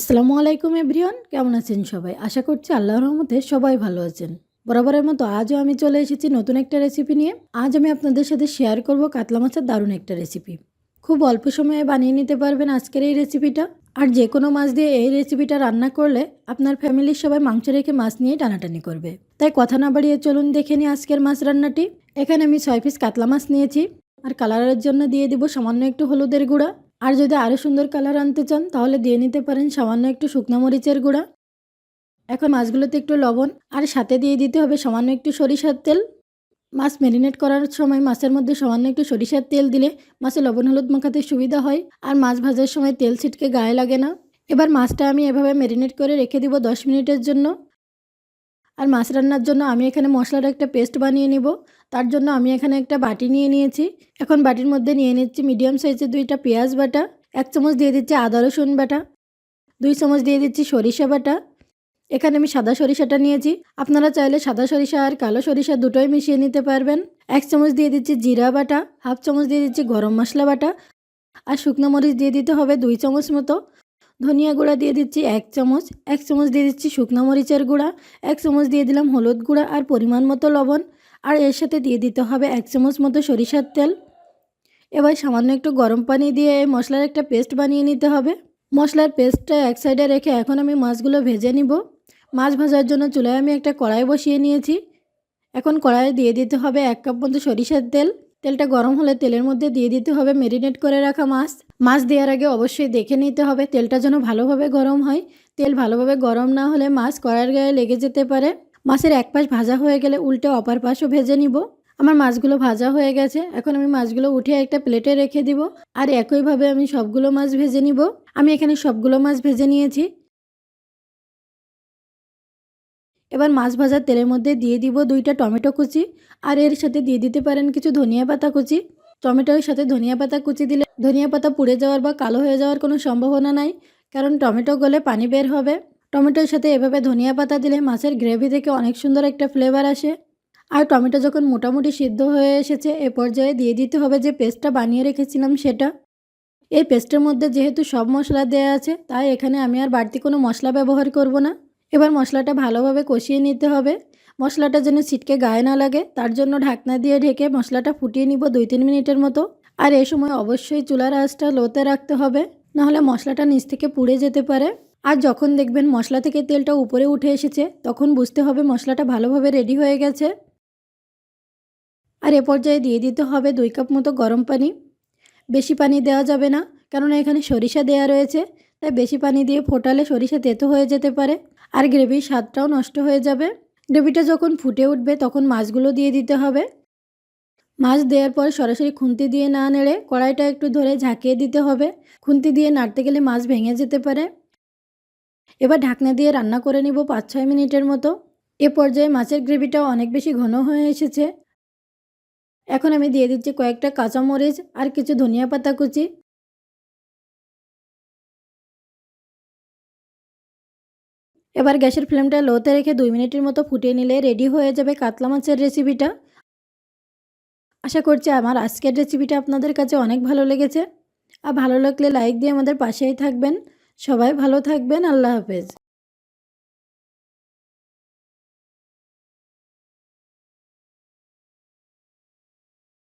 আসসালামু আলাইকুম এভরিওয়ান, কেমন আছেন সবাই? আশা করছি আল্লাহর রহমতে সবাই ভালো আছেন। বরাবরের মতো আজও আমি চলে এসেছি নতুন একটা রেসিপি নিয়ে। আজ আমি আপনাদের সাথে শেয়ার করব কাতলা মাছের দারুণ একটা রেসিপি খুব অল্প সময়ে বানিয়ে নিতে পারবেন আজকের এই রেসিপিটা আর যে কোনো মাছ দিয়ে এই রেসিপিটা রান্না করলে আপনার ফ্যামিলির সবাই মাংস রেখে মাছ নিয়ে টানাটানি করবে। তাই কথা না বাড়িয়ে চলুন দেখে নিই আজকের মাছ রান্নাটি। এখানে আমি ছয় পিস কাতলা মাছ নিয়েছি। আর কালারের জন্য দিয়ে দিব সামান্য একটু হলুদের গুঁড়া। আর যদি আরও সুন্দর কালার আনতে চান, তাহলে দিয়ে নিতে পারেন সামান্য একটু শুকনো মরিচের গুঁড়া। এখন মাছগুলোতে একটু লবণ, আর সাথে দিয়ে দিতে হবে সামান্য একটু সরিষার তেল। মাছ ম্যারিনেট করার সময় মাছের মধ্যে সামান্য একটু সরিষার তেল দিলে মাছে লবণ হলুদ মাখাতে সুবিধা হয়, আর মাছ ভাজার সময় তেল ছিটকে গায়ে লাগে না। এবার মাছটা আমি এভাবে ম্যারিনেট করে রেখে দিব দশ মিনিটের জন্য। আর মাছ রান্নার জন্য আমি এখানে মশলার একটা পেস্ট বানিয়ে নিব। তার জন্য আমি এখানে একটা বাটি নিয়ে নিয়েছি। এখন বাটির মধ্যে নিয়ে নিচ্ছি মিডিয়াম সাইজের দুইটা পেঁয়াজ বাটা, এক চামচ দিয়ে দিচ্ছি আদা, রসুন বাটা, দুই চামচ দিয়ে দিচ্ছি সরিষা বাটা। এখানে আমি সাদা সরিষাটা নিয়েছি। আপনারা চাইলে সাদা সরিষা আর কালো সরিষা দুটোই মিশিয়ে নিতে পারবেন। এক চামচ দিয়ে দিচ্ছি জিরা বাটা, হাফ চামচ দিয়ে দিচ্ছি গরম মশলা বাটা, আর শুকনো মরিচ দিয়ে দিতে হবে দুই চামচ মতো। ধনিয়া গুঁড়া দিয়ে দিচ্ছি এক চামচ এক চামচ দিয়ে দিচ্ছি শুকনো মরিচের গুঁড়া, এক চামচ দিয়ে দিলাম হলুদ গুঁড়া আর পরিমাণ মতো লবণ। আর এর সাথে দিয়ে দিতে হবে এক চামচ মতো সরিষার তেল। এবার সামান্য একটু গরম পানি দিয়ে মশলার একটা পেস্ট বানিয়ে নিতে হবে। মশলার পেস্টটা এক সাইডে রেখে এখন আমি মাছগুলো ভেজে নিব। মাছ ভাজার জন্য চুলায় আমি একটা কড়াই বসিয়ে নিয়েছি। এখন কড়াইয়ে দিয়ে দিতে হবে এক কাপ মতো সরিষার তেল। তেলটা গরম হলে তেলের মধ্যে দিয়ে দিতে হবে মেরিনেট করে রাখা মাছ। মাছ দেওয়ার আগে অবশ্যই দেখে নিতে হবে তেলটা যেন ভালোভাবে গরম হয়। তেল ভালোভাবে গরম না হলে মাছ কড়াইয়ের গায়ে লেগে যেতে পারে। মাছের এক পাশ ভাজা হয়ে গেলে উল্টে অপার পাশও ভেজে নিব। আমার মাছগুলো ভাজা হয়ে গেছে, এখন আমি মাছগুলো উঠে একটা প্লেটে রেখে দিব। আর একইভাবে আমি সবগুলো মাছ ভেজে নিব। আমি এখানে সবগুলো মাছ ভেজে নিয়েছি। এবার মাছ ভাজার তেলের মধ্যে দিয়ে দিব দুইটা টমেটো কুচি, আর এর সাথে দিয়ে দিতে পারেন কিছু ধনিয়া পাতা কুচি। টমেটোর সাথে ধনিয়া পাতা কুচি দিলে ধনিয়া পাতা পুড়ে যাওয়ার বা কালো হয়ে যাওয়ার কোনো সম্ভাবনা নাই, কারণ টমেটো গলে পানি বের হবে। টমেটোর সাথে এভাবে ধনিয়া পাতা দিলে মাছের গ্রেভি থেকে অনেক সুন্দর একটা ফ্লেভার আসে। আর টমেটো যখন মোটামুটি সিদ্ধ হয়ে এসেছে, এ পর্যায়ে দিয়ে দিতে হবে যে পেস্টটা বানিয়ে রেখেছিলাম সেটা। এই পেস্টের মধ্যে যেহেতু সব মশলা দেওয়া আছে, তাই এখানে আমি আর বাড়তি কোনো মশলা ব্যবহার করব না। এবার মশলাটা ভালোভাবে কষিয়ে নিতে হবে। মশলাটা যেন ছিটকে গায়ে না লাগে, তার জন্য ঢাকনা দিয়ে ঢেকে মশলাটা ফুটিয়ে নিব দুই তিন মিনিটের মতো। আর এই সময় অবশ্যই চুলার আঁচটা লোতে রাখতে হবে, নাহলে মশলাটা নিচ থেকে পুড়ে যেতে পারে। আর যখন দেখবেন মশলা থেকে তেলটা উপরে উঠে এসেছে, তখন বুঝতে হবে মশলাটা ভালোভাবে রেডি হয়ে গেছে। আর এ পর্যায়ে দিয়ে দিতে হবে দুই কাপ মতো গরম পানি। বেশি পানি দেওয়া যাবে না, কেননা এখানে সরিষা দেওয়া রয়েছে, তাই বেশি পানি দিয়ে ফোটালে সরিষা তেতো হয়ে যেতে পারে। আর গ্রেভির স্বাদটাও নষ্ট হয়ে যাবে। গ্রেভিটা যখন ফুটে উঠবে, তখন মাছগুলো দিয়ে দিতে হবে। মাছ দেওয়ার পর সরাসরি খুন্তি দিয়ে না নেড়ে কড়াইটা একটু ধরে ঝাঁকিয়ে দিতে হবে। খুন্তি দিয়ে নাড়তে গেলে মাছ ভেঙে যেতে পারে। এবার ঢাকনা দিয়ে রান্না করে নিব পাঁচ ছয় মিনিটের মতো। এ পর্যায়ে মাছের গ্রেভিটাও অনেক বেশি ঘন হয়ে এসেছে। এখন আমি দিয়ে দিচ্ছি কয়েকটা কাঁচামরিচ আর কিছু ধনিয়া পাতা কুচি। এবার গ্যাসের ফ্লেমটা লোতে রেখে দুই মিনিটের মতো ফুটিয়ে নিলে রেডি হয়ে যাবে কাতলা মাছের রেসিপিটা। আশা করছি আমার আজকের রেসিপিটা আপনাদের কাছে অনেক ভালো লেগেছে। আর ভালো লাগলে লাইক দিয়ে আমাদের পাশেই থাকবেন। সবাই ভালো থাকবেন। আল্লাহ হাফেজ।